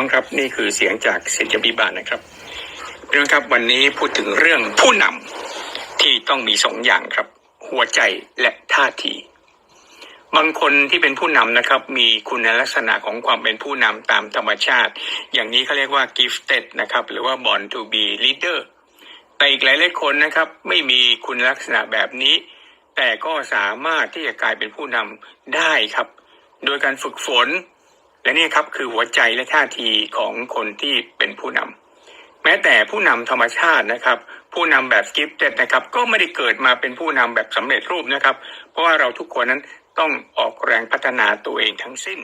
น้องครับนี่คือเสียงจากศิษยบิบาลนะครับพี่น้องครับวันนี้พูดถึงเรื่องผู้นำที่ต้องมีสองอย่างครับ หัวใจและท่าที บางคนที่เป็นผู้นำนะครับ มีคุณลักษณะของความเป็นผู้นำตามธรรมชาติ อย่างนี้เขาเรียกว่า gifted นะครับ หรือว่า born to be leader แต่อีกหลายหลายคนนะครับ ไม่มีคุณลักษณะแบบนี้ แต่ก็สามารถที่จะกลายเป็นผู้นำได้ครับ โดยการฝึกฝน และนี่ครับคือหัวใจและท่าทีของคนที่เป็นผู้นำแม้แต่ผู้นำธรรมชาตินะครับ ผู้นำแบบกิฟต์นะครับ ก็ไม่ได้เกิดมาเป็นผู้นำแบบสำเร็จรูปนะครับ เพราะว่าเราทุกคนนั้นต้องออกแรงพัฒนาตัวเองทั้งสิ้น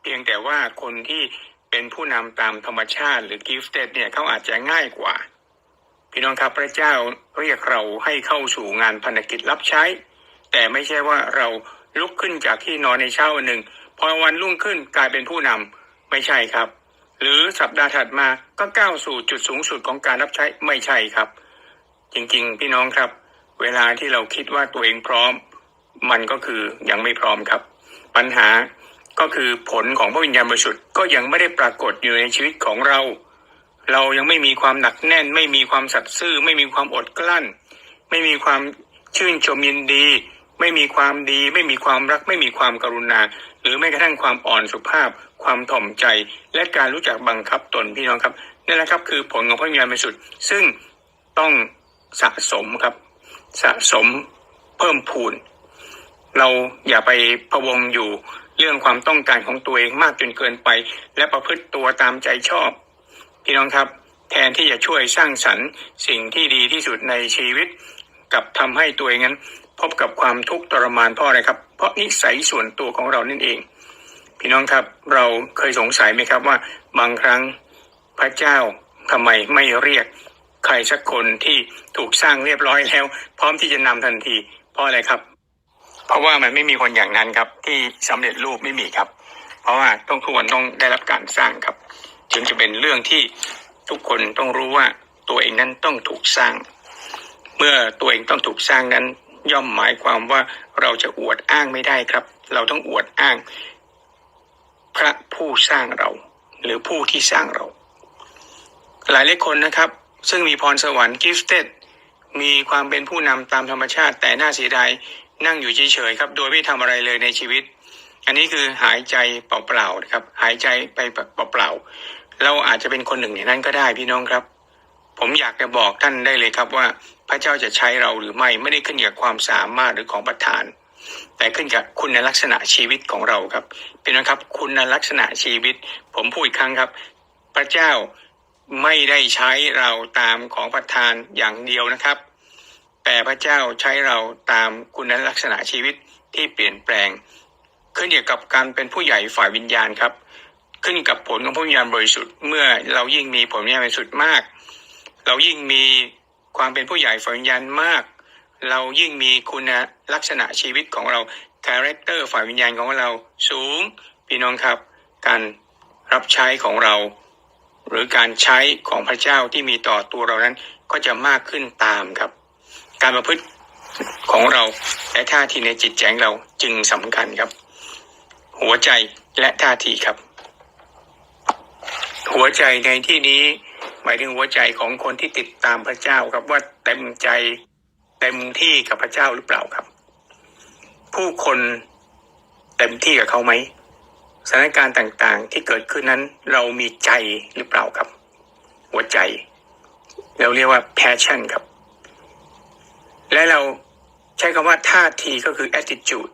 เพียงแต่ว่าคนที่เป็นผู้นำตามธรรมชาติ หรือกิฟต์เนี่ยเขาอาจจะง่ายกว่า พี่น้องครับพระเจ้าเรียกเราให้เข้าสู่งานพันธกิจรับใช้ แต่ไม่ใช่ว่าเราลุกขึ้นจากที่นอนในเช้าวันหนึ่ง พอวันรุ่งขึ้นกลายเป็นผู้นำไม่ใช่ครับ หรือสัปดาห์ถัดมาก็ก้าวสู่จุดสูงสุดของการรับใช้ไม่ใช่ครับ จริงๆ พี่น้องครับ เวลาที่เราคิดว่าตัวเองพร้อม มันก็คือยังไม่พร้อมครับ ปัญหาก็คือผลของพระวิญญาณบริสุทธิ์ก็ยังไม่ได้ปรากฏอยู่ในชีวิตของเรา เรายังไม่มีความหนักแน่น ไม่มีความสัตย์ซื่อ ไม่มีความอดกลั้น ไม่มีความชื่นชมยินดี ไม่มีความดี ไม่มีความรัก ไม่มีความกรุณา หรือแม้กระทั่งความอ่อนสุภาพ ความถ่อมใจ และการรู้จักบังคับตนพี่น้องครับนี่แหละครับคือผลของพระวิญญาณบริสุทธิ์ซึ่งต้องสะสมครับ สะสมเพิ่มพูน เราอย่าไปพะวงอยู่เรื่องความต้องการของตัวเองมากจนเกินไป และประพฤติตัวตามใจชอบ พี่น้องครับ แทนที่จะช่วยสร้างสรรค์สิ่งที่ดีที่สุดในชีวิต กับทำให้ตัวเองนั้น พบกับความทุกข์ทรมานเพราะอะไรครับ เพราะนิสัยส่วนตัวของเรานั่นเอง พี่น้องครับเราเคยสงสัยไหมครับว่าบางครั้งพระเจ้าทำไมไม่เรียกใครสักคนที่ถูกสร้างเรียบร้อยแล้ว พร้อมที่จะนำทันที เพราะอะไรครับ เพราะว่ามันไม่มีคนอย่างนั้นครับ ที่สำเร็จรูปไม่มีครับ เพราะว่าต้องทุกคนต้องได้รับการสร้างครับ จึงจะเป็นเรื่องที่ทุกคนต้องรู้ว่าตัวเองนั้นต้องถูกสร้าง เมื่อตัวเองต้องถูกสร้างนั้น ย่อมหมายความว่าเราจะอวดอ้างไม่ได้ครับ เราต้องอวดอ้าง พระผู้สร้างเรา หรือผู้ที่สร้างเรา หลายหลายคนนะครับ ซึ่งมีพรสวรรค์ gifted มีความเป็นผู้นำตามธรรมชาติ แต่น่าเสียดายนั่งอยู่เฉยๆครับ โดยไม่ทำอะไรเลยในชีวิต อันนี้คือหายใจเปล่าๆนะครับ หายใจไปเปล่าๆเราอาจจะเป็นคนหนึ่งในนั้นก็ได้พี่น้องครับ ผมอยากจะบอกท่านได้เลยครับว่า พระเจ้าจะใช้เราหรือไม่ไม่ได้ขึ้นกับความสามารถหรือของประทาน แต่ขึ้นกับคุณลักษณะชีวิตของเราครับเป็นนะครับ คุณลักษณะชีวิต ผมพูดอีกครั้งครับ พระเจ้าไม่ได้ใช้เราตามของประทานอย่างเดียวนะครับ แต่พระเจ้าใช้เราตามคุณลักษณะชีวิตที่เปลี่ยนแปลง ขึ้นอยู่กับการเป็นผู้ใหญ่ฝ่ายวิญญาณครับ ขึ้นกับผลของพระวิญญาณบริสุทธิ์เมื่อเรายิ่งมีผลวิญญาณบริสุทธิ์มาก เรายิ่งมีความเป็นผู้ใหญ่ฝ่ายวิญญาณมาก เรายิ่งมีคุณลักษณะชีวิตของเราคาแรคเตอร์ฝ่ายวิญญาณของเราสูงพี่น้องครับ การรับใช้ของเรา หรือการใช้ของพระเจ้าที่มีต่อตัวเรานั้นก็จะมากขึ้นตามครับ การประพฤติของเราและท่าทีในจิตใจของเราจึงสำคัญครับ หัวใจและท่าทีครับ หัวใจในที่นี้ หมายถึงหัวใจของคนที่ติดตามพระเจ้าครับว่าเต็มใจเต็มที่กับพระเจ้าหรือเปล่าครับ ผู้คนเต็มที่กับเขาไหมสถานการณ์ต่างๆ ที่เกิดขึ้นนั้นเรามีใจหรือเปล่าครับ หัวใจ เราเรียกว่า passion ครับ และเราใช้คำว่าท่าทีก็คือ attitude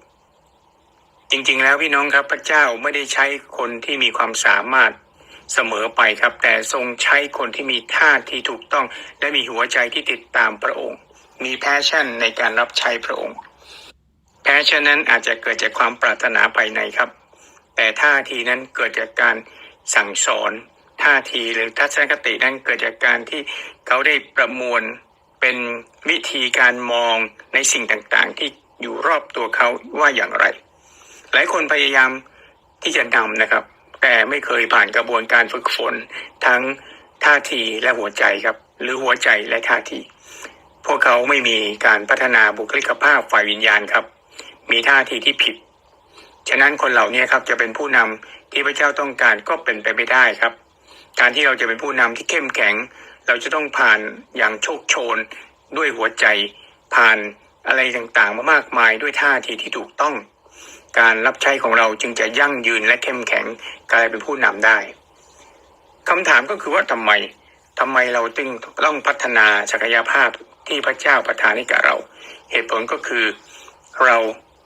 จริงๆ แล้วพี่น้องครับพระเจ้าไม่ได้ใช้คนที่มีความสามารถ เสมอไปครับ แต่ทรงใช้คนที่มีท่าทีถูกต้องและมีหัวใจที่ติดตามพระองค์ มีแพชชั่นในการรับใช้พระองค์แพชชั่นนั้นอาจจะเกิดจากความปรารถนาภายในครับ แต่ท่าทีนั้นเกิดจากการสั่งสอนท่าทีหรือทัศนคตินั้นเกิดจากการที่เขาได้ประมวลเป็นวิธีการมองในสิ่งต่างๆ ที่อยู่รอบตัวเขาว่าอย่างไร หลายคนพยายามที่จะนำนะครับ แต่ไม่เคยผ่านกระบวนการฝึกฝน ทั้งท่าทีและหัวใจครับ หรือหัวใจและท่าที พวกเขาไม่มีการพัฒนาบุคลิกภาพฝ่ายวิญญาณครับ มีท่าทีที่ผิด ฉะนั้นคนเหล่านี้ครับจะเป็นผู้นที่พระเจ้าต้องการก็เป็นไปไม่ได้ครับ การที่เราจะเป็นผู้นำที่เข้มแข็ง เราจะต้องผ่านอย่างโชคโชนด้วยหัวใจผ่านอะไรต่างๆ มามากมายด้วยท่าทีที่ถูกต้อง การรับใช้ของเราจึงจะยั่งยืนและเข้มแข็งกลายเป็นผู้นำได้คำถามก็คือว่าทำไมทำไมเราจึงต้องพัฒนาศักยภาพที่พระเจ้าประทานให้กับเรา เหตุผลก็คือเรา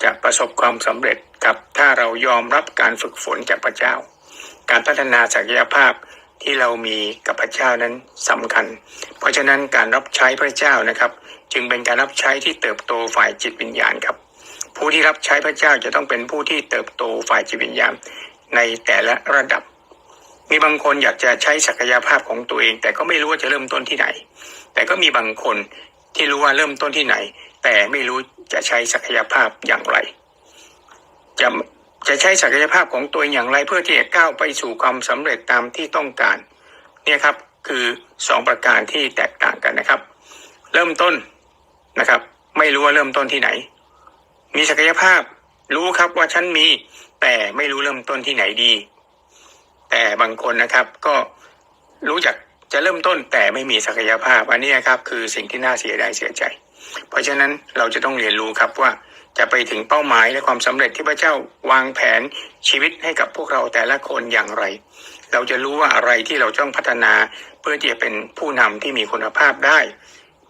จะประสบความสำเร็จกับถ้าเรายอมรับการฝึกฝนจากพระเจ้า การพัฒนาศักยภาพที่เรามีกับพระเจ้านั้นสำคัญ เพราะฉะนั้นการรับใช้พระเจ้านะครับ จึงเป็นการรับใช้ที่เติบโตฝ่ายจิตวิญญาณครับ ผู้ที่รับใช้พระเจ้าจะต้องเป็นผู้ที่เติบโตฝ่ายจิตวิญญาณในแต่ละระดับ มีบางคนอยากจะใช้ศักยภาพของตัวเอง แต่ก็ไม่รู้ว่าจะเริ่มต้นที่ไหน แต่ก็มีบางคนที่รู้ว่าเริ่มต้นที่ไหน แต่ไม่รู้จะใช้ศักยภาพอย่างไร จะจะใช้ศักยภาพของตัวเองอย่างไร เพื่อที่จะก้าวไปสู่ความสำเร็จตามที่ต้องการ เนี่ยครับคือสองประการที่แตกต่างกันนะครับ เริ่มต้นนะครับ ไม่รู้ว่าเริ่มต้นที่ไหน มีศักยภาพ รู้ครับว่าฉันมี แต่ไม่รู้เริ่มต้นที่ไหนดี แต่บางคนนะครับ ก็รู้จักจะเริ่มต้นแต่ไม่มีศักยภาพ อันนี้ครับ คือสิ่งที่น่าเสียดายเสียใจ เพราะฉะนั้นเราจะต้องเรียนรู้ครับว่าจะไปถึงเป้าหมายและความสำเร็จที่พระเจ้าวางแผนชีวิตให้กับพวกเราแต่ละคนอย่างไร เราจะรู้ว่าอะไรที่เราต้องพัฒนาเพื่อที่จะเป็นผู้นำที่มีคุณภาพได้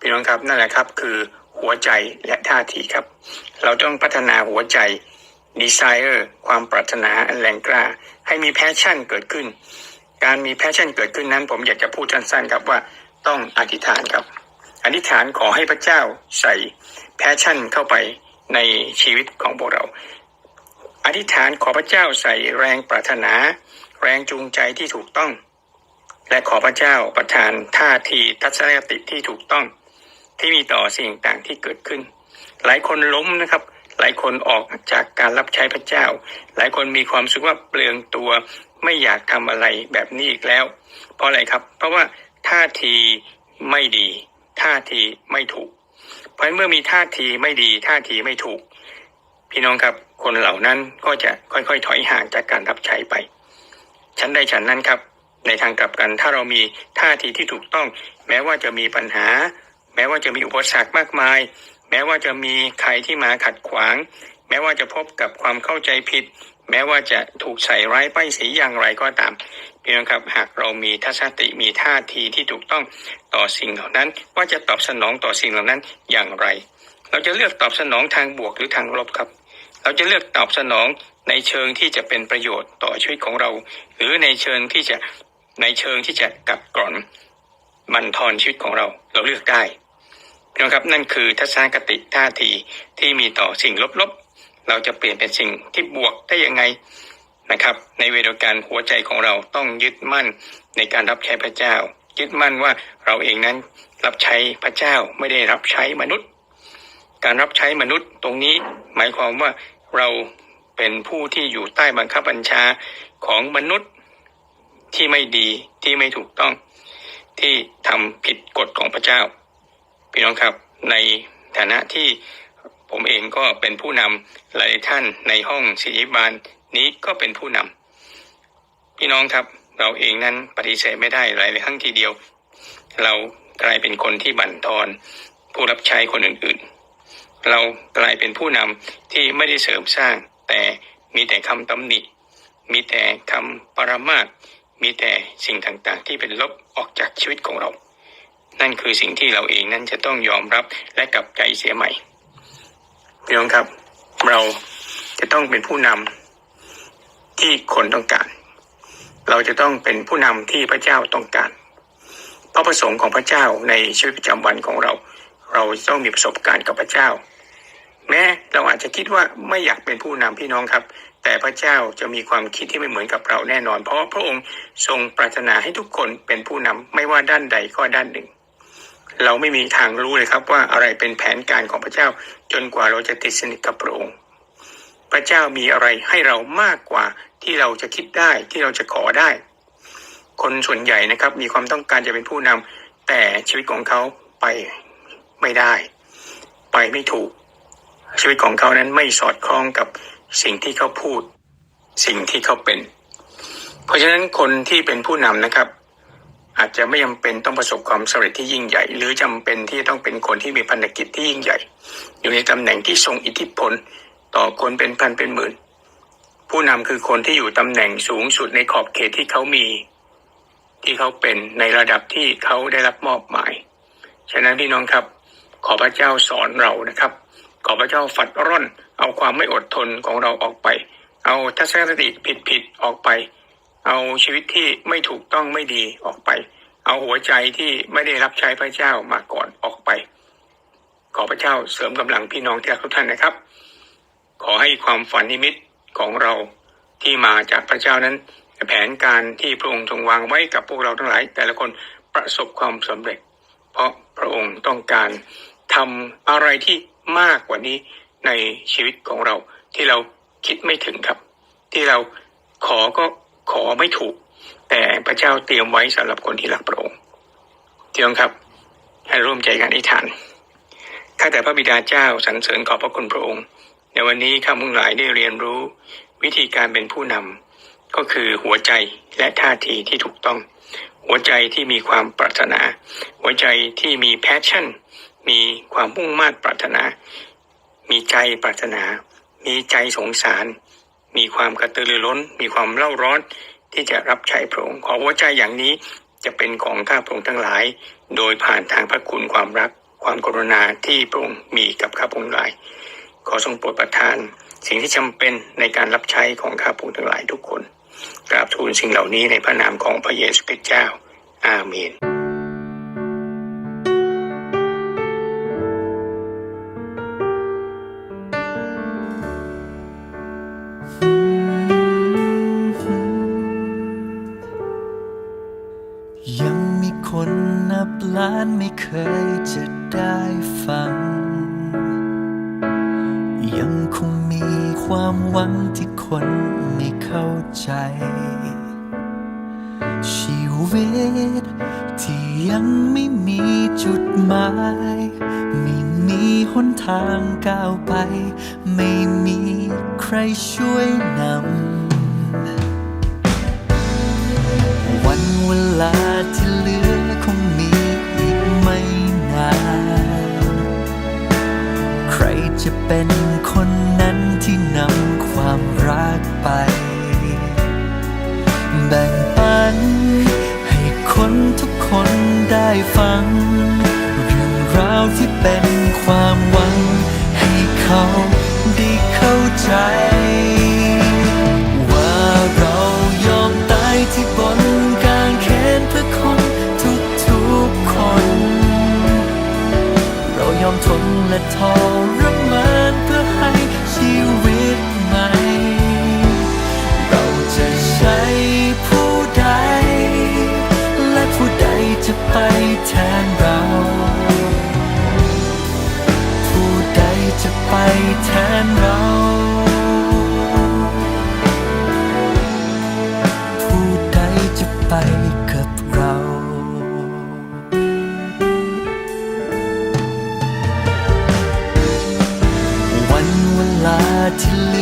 พี่น้องครับนั่นแหละครับ คือ หัวใจและท่าทีครับ เราต้องพัฒนาหัวใจ desire ความปรารถนาอันแรงกล้า ให้มีแพชชั่นเกิดขึ้น การมีแพชชั่นเกิดขึ้นนั้น ผมอยากจะพูดสั้นๆครับว่าต้องอธิษฐานครับ อธิษฐานขอให้พระเจ้าใส่แพชชั่นเข้าไปในชีวิตของพวกเรา อธิษฐานขอพระเจ้าใส่แรงปรารถนา แรงจูงใจที่ถูกต้อง และขอพระเจ้าประทานท่าทีทัศนคติที่ถูกต้อง ที่มีต่อสิ่งต่างที่เกิดขึ้น หลายคนล้มนะครับ หลายคนออกจากการรับใช้พระเจ้า หลายคนมีความสึกว่าเปลืองตัวไม่อยากทำอะไรแบบนี้อีกแล้ว เพราะอะไรครับ เพราะว่าท่าทีไม่ดี ท่าทีไม่ถูก เพราะเมื่อมีท่าทีไม่ดี ท่าทีไม่ถูก พี่น้องครับคนเหล่านั้นก็จะค่อยๆ ถอยห่างจากการรับใช้ไป ฉันใดฉันนั้นครับ ในทางกลับกันถ้าเรามีท่าทีที่ถูกต้อง แม้ว่าจะมีปัญหา ม้ว่าจะมีอุปสรรคมากมาย แม้ว่าจะมีใครที่มาขัดขวาง แม้ว่าจะพบกับความเข้าใจผิด แม้ว่าจะถูกใส่ร้ายป้ายสีอย่างไรก็ตามพี่น้องครับหากเรามีทัศนติมีท่าทีที่ถูกต้องต่อสิ่งเหล่านั้น ว่าจะตอบสนองต่อสิ่งเหล่านั้นอย่างไร เราจะเลือกตอบสนองทางบวกหรือทางลบครับ เราจะเลือกตอบสนองในเชิงที่จะเป็นประโยชน์ต่อชีวิตของเรา หรือในเชิงที่จะในเชิงที่จะกัดกร่อนบั่นทอนชีวิตของเรา เราเลือกได้ น้องครับนั่นคือทัศนคติท่าทีที่มีต่อสิ่งลบๆ เราจะเปลี่ยนเป็นสิ่งที่บวกได้ยังไงนะครับ ในเวลาการหัวใจของเราต้องยึดมั่นในการรับใช้พระเจ้า ยึดมั่นว่าเราเองนั้นรับใช้พระเจ้าไม่ได้รับใช้มนุษย์ การรับใช้มนุษย์ตรงนี้หมายความว่าเราเป็นผู้ที่อยู่ใต้บังคับบัญชาของมนุษย์ที่ไม่ดีที่ไม่ถูกต้องที่ทำผิดกฎของพระเจ้า พี่น้องครับในฐานะที่ผมเองก็เป็นผู้นำหลายท่านในห้องศิริบาลนี้ก็เป็นผู้นำพี่น้องครับเราเองนั้นปฏิเสธไม่ได้หลายครั้งทีเดียว เรากลายเป็นคนที่บั่นทอน ผู้รับใช้คนอื่นๆ เรากลายเป็นผู้นำที่ไม่ได้เสริมสร้าง แต่มีแต่คำตำหนิ มีแต่คำปรามาสมีแต่สิ่งต่างๆ ที่เป็นลบออกจากชีวิตของเรา นั่นคือสิ่งที่เราเองนั้นจะต้องยอมรับและกลับใจเสียใหม่พี่น้องครับ เราจะต้องเป็นผู้นำที่คนต้องการ เราจะต้องเป็นผู้นำที่พระเจ้าต้องการ เพราะประสงค์ของพระเจ้าในชีวิตประจำวันของเรา เราต้องมีประสบการณ์กับพระเจ้า แม้เราอาจจะคิดว่าไม่อยากเป็นผู้นำพี่น้องครับ แต่พระเจ้าจะมีความคิดที่ไม่เหมือนกับเราแน่นอน เพราะพระองค์ทรงปรารถนาให้ทุกคนเป็นผู้นำไม่ว่าด้านใดก็ด้านหนึ่ง เราไม่มีทางรู้เลยครับว่าอะไรเป็นแผนการของพระเจ้า จนกว่าเราจะติดสนิทกับพระองค์ พระเจ้ามีอะไรให้เรามากกว่าที่เราจะคิดได้ที่เราจะขอได้ คนส่วนใหญ่นะครับมีความต้องการจะเป็นผู้นำแต่ชีวิตของเขาไปไม่ได้ ไปไม่ถูก ชีวิตของเขานั้นไม่สอดคล้องกับสิ่งที่เขาพูด สิ่งที่เขาเป็น เพราะฉะนั้นคนที่เป็นผู้นำนะครับ อาจจะไม่จำเป็นต้องประสบความสำเร็จที่ยิ่งใหญ่ หรือจำเป็นที่ต้องเป็นคนที่มีพันธกิจที่ยิ่งใหญ่ อยู่ในตำแหน่งที่ทรงอิทธิพล ต่อคนเป็นพันเป็นหมื่น ผู้นำคือคนที่อยู่ตำแหน่งสูงสุดในขอบเขตที่เขามี ที่เขาเป็นในระดับที่เขาได้รับมอบหมาย ฉะนั้นพี่น้องครับ ขอพระเจ้าสอนเรานะครับ ขอพระเจ้าฝัดร่อน เอาความไม่อดทนของเราออกไป เอาทัศนคติผิดๆออกไป เอาชีวิตที่ไม่ถูกต้องไม่ดีออกไป เอาหัวใจที่ไม่ได้รับใช้พระเจ้ามาก่อนออกไป ขอพระเจ้าเสริมกำลังพี่น้องที่รักทุกท่านนะครับ ขอให้ความฝันนิมิตของเราที่มาจากพระเจ้านั้น แผนการที่พระองค์ทรงวางไว้กับพวกเราทั้งหลาย แต่ละคนประสบความสำเร็จ เพราะพระองค์ต้องการทำอะไรที่มากกว่านี้ในชีวิตของเราที่เราคิดไม่ถึงครับ ที่เราขอก็ ขอไม่ถูก แต่พระเจ้าเตรียมไว้สำหรับคนที่รักพระองค์ที่น้องครับ ให้ร่วมใจกันอธิษฐานข้าแต่พระบิดาเจ้าสรรเสริญขอบพระคุณพระองค์ ในวันนี้ข้ามุ่งหลายได้เรียนรู้ วิธีการเป็นผู้นำก็คือหัวใจและท่าทีที่ถูกต้อง หัวใจที่มีความปรารถนา หัวใจที่มีแพชชั่น มีความมุ่งมั่นปรารถนา มีใจปรารถนา มีใจสงสาร มีความกระตือรือร้น มีความเล่าร้อนที่จะรับใช้พระองค์ขอหัวใจอย่างนี้จะเป็นของข้าพระองค์ทั้งหลาย โดยผ่านทางพระคุณความรักความกรุณาที่พระองค์มีกับข้าพระองค์หลาย ขอทรงโปรดประทาน สิ่งที่จำเป็นในการรับใช้ของข้าพระองค์ทั้งหลายทุกคนกราบทูลสิ่งเหล่านี้ในพระนามของพระเยซูคริสต์เจ้า อาเมน ความหวังที่คนไม่เข้าใจ ชีวิตที่ยังไม่มีจุดหมาย ไม่มีหนทางก้าวไป ไม่มีใครช่วยนำวันเวลาที่ จะเป็นคนนั้นที่นำความรักไป แบ่งปัน ให้คนทุกคนได้ฟัง เรื่องราวที่เป็นความหวัง ให้เขาได้เข้าใจ ว่าเรายอมตายที่บนกางเขนเพื่อคนทุกทุกๆคน เรายอมทนและทรมาน ลา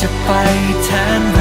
จะไปแทน